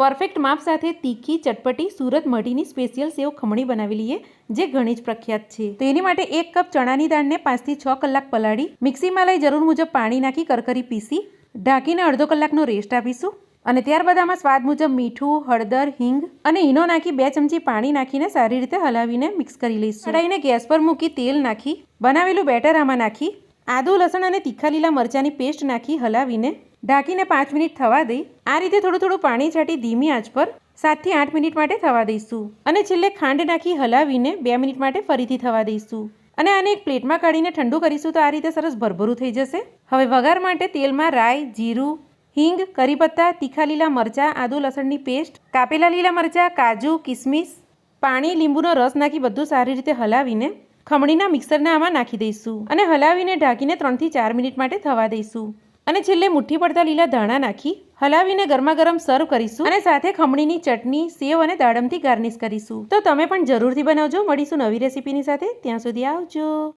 Perfect માપ સાથે તીખી, ચટપટી, સુરત મઢીની સ્પેશિયલ સેવ ખમણી બનાવી લઈએ જે ઘણી જ પ્રખ્યાત છે. તો એની માટે એક કપ ચણાની દાળને પાંચથી છ કલાક પલાળી મિક્સીમાં લઈ જરૂર મુજબ પાણી નાખી કરકરી પીસી, ઢાંકીને અડધો કલાકનો રેસ્ટ આપીશું. અને ત્યારબાદ આમાં સ્વાદ મુજબ મીઠું, હળદર, હિંગ અને ઈનો નાખી બે ચમચી પાણી નાખીને સારી રીતે હલાવીને મિક્સ કરી લઈશું. કઢાઈને ગેસ પર મૂકી તેલ નાખી, બનાવેલું બેટર આમાં નાખી, આદુ, લસણ અને તીખા લીલા મરચાંની પેસ્ટ નાખી હલાવીને ઢાંકીને પાંચ મિનિટ થવા દઈ. આ રીતે થોડું થોડું પાણી છાંટી ધીમી આંચ પર સાતથી આઠ મિનિટ માટે થવા દઈશું. અને છેલ્લે ખાંડ નાખી હલાવીને બે મિનિટ માટે ફરીથી થવા દઈશું. અને આને એક પ્લેટમાં કાઢીને ઠંડુ કરીશું તો આ રીતે સરસ ભરભરું થઈ જશે. હવે વઘાર માટે તેલમાં રાઈ, જીરું, હિંગ, કરીપત્તા, તીખા લીલા મરચાં, આદુ લસણની પેસ્ટ, કાપેલા લીલા મરચાં, કાજુ, કિસમિસ, પાણી, લીંબુનો રસ નાખી બધું સારી રીતે હલાવીને ખમણીના મિક્સરને આમાં નાખી દઈશું. અને હલાવીને ઢાંકીને ત્રણથી ચાર મિનિટ માટે થવા દઈશું. અને છેલ્લે મુઠ્ઠી પડતા લીલા ધાણા નાખી હલાવીને ગરમા ગરમ સર્વ કરીશું અને સાથે ખમણીની ચટણી, સેવ અને દાડમથી ગાર્નિશ કરીશું. તો તમે પણ જરૂરથી બનાવજો. મળીશું નવી રેસીપીની સાથે. ત્યાં સુધી આવજો.